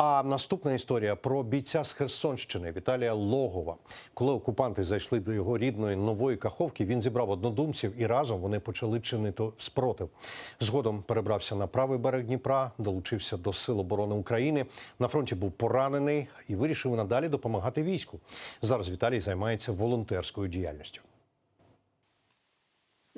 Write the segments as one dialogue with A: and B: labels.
A: А наступна історія про бійця з Херсонщини Віталія Логова. Коли окупанти зайшли до його рідної нової каховки, він зібрав однодумців і разом вони почали чинити спротив. Згодом перебрався на правий берег Дніпра, долучився до Сил оборони України. На фронті був поранений і вирішив надалі допомагати війську. Зараз Віталій займається волонтерською діяльністю.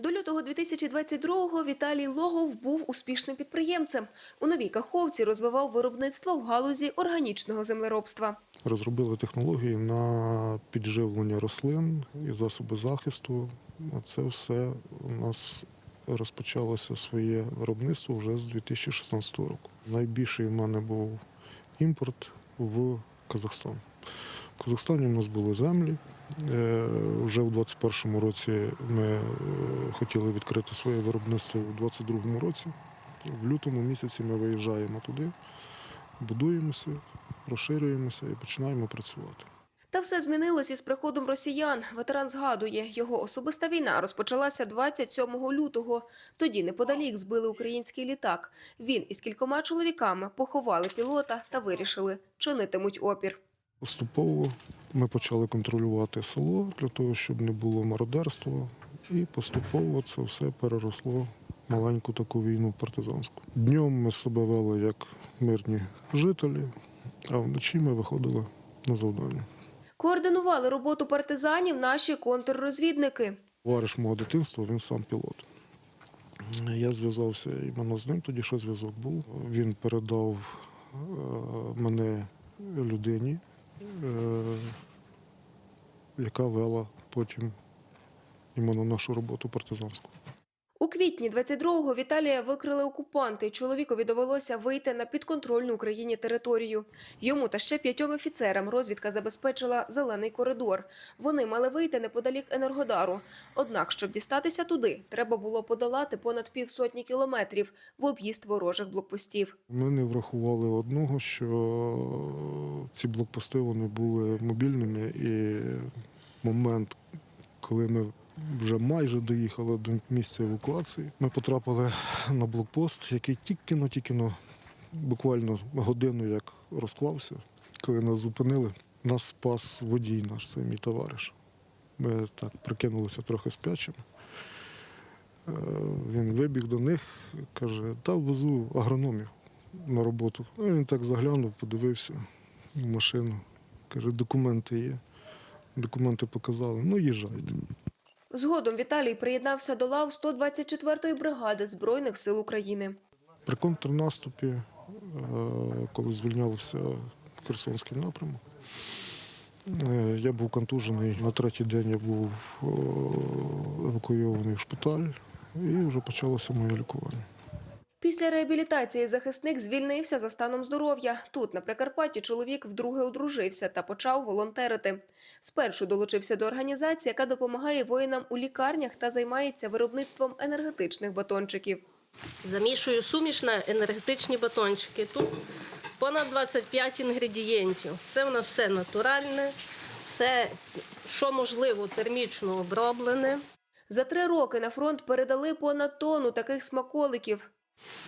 B: До лютого 2022-го Віталій Логов був успішним підприємцем. У новій Каховці розвивав виробництво в галузі органічного землеробства.
C: Розробили технології на підживлення рослин і засоби захисту. Це все у нас розпочалося своє виробництво вже з 2016 року. Найбільший в мене був імпорт в Казахстан. В Казахстані в нас були землі. Е, Вже у 2021 році ми е, хотіли відкрити своє виробництво у 2022 році. В лютому місяці ми виїжджаємо туди, будуємося, розширюємося і починаємо працювати.
B: Та все змінилось із приходом росіян. Ветеран згадує, його особиста війна розпочалася 27 лютого. Тоді неподалік збили український літак. Він із кількома чоловіками поховали пілота та вирішили чинитимуть опір.
C: Поступово ми почали контролювати село для того, щоб не було мародерства. І поступово це все переросло в маленьку таку війну партизанську. Днем ми себе вели як мирні жителі, а вночі ми виходили на завдання.
B: Координували роботу партизанів наші контррозвідники.
C: Товариш мого дитинства, він сам пілот. Я зв'язався іменно з ним, тоді ще зв'язок був. Він передав е, мене людині, яка вела потім іменно нашу роботу партизанську.
B: У квітні 22-го Віталія викрили окупанти. Чоловікові довелося вийти на підконтрольну Україні територію. Йому та ще п'ятьом офіцерам розвідка забезпечила зелений коридор. Вони мали вийти неподалік Енергодару. Однак, щоб дістатися туди, треба було подолати понад півсотні кілометрів в об'їзд ворожих блокпостів.
C: Ми не врахували одного, що ці блокпости вони були мобільними, і момент, коли ми вже майже доїхали до місця евакуації, ми потрапили на блокпост, який тільки-но, тільки-но, буквально годину як розклався. Коли нас зупинили, нас спас водій наш, це мій товариш. Ми так прикинулися трохи спячими. Е, Він вибіг до них, каже, та везу агрономів на роботу. Ну, він так заглянув, подивився в машину. Каже, документи є. Документи показали, ну їжджайте.
B: Згодом Віталій приєднався до лав 124-ї бригади Збройних сил України.
C: При контрнаступі, е, коли звільнявся Херсонський напрямок, е, я був контужений. На третій день я був е, евакуйований в шпиталь і вже почалося моє лікування.
B: Після реабілітації захисник звільнився за станом здоров'я. Тут, на Прикарпатті, чоловік вдруге одружився та почав волонтерити. Спершу долучився до організації, яка допомагає воїнам у лікарнях та займається виробництвом енергетичних батончиків.
D: Замішую суміш на енергетичні батончики. Тут понад 25 інгредієнтів. Це в нас все натуральне, все, що можливо, термічно оброблене.
B: За три роки на фронт передали понад тонну таких смаколиків.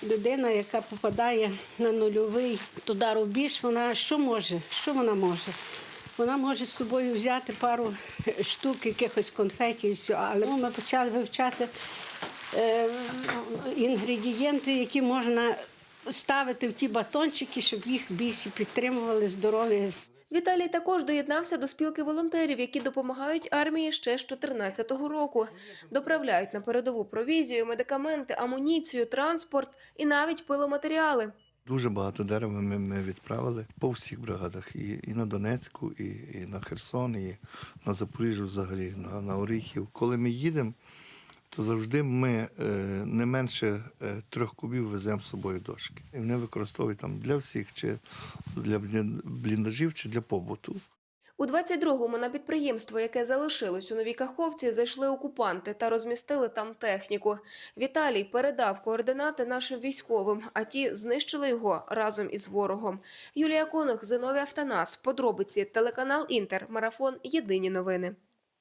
E: Людина, яка попадає на нульовий туди рубіж, вона що може? Що вона може? Вона може з собою взяти пару штук, якихось конфетів, але ми почали вивчати е, інгредієнти, які можна ставити в ті батончики, щоб їх більше підтримували здоров'я.
B: Віталій також доєднався до спілки волонтерів, які допомагають армії ще з 2014 року. Доправляють на передову провізію, медикаменти, амуніцію, транспорт і навіть пиломатеріали.
F: Дуже багато дерева ми, ми відправили по всіх бригадах, і, і на Донецьку, і, і на Херсон, і на Запоріжжя взагалі, на, на Оріхів. Коли ми їдемо, то завжди ми е, не менше е, трьох кубів веземо з собою дошки. І вони використовують там для всіх, чи для бліндажів, чи для побуту.
B: У 22-му на підприємство, яке залишилось у Новій Каховці, зайшли окупанти та розмістили там техніку. Віталій передав координати нашим військовим, а ті знищили його разом із ворогом. Юлія Конох, Зиновій Автонас. Подробиці телеканал Інтер. Марафон. Єдині новини.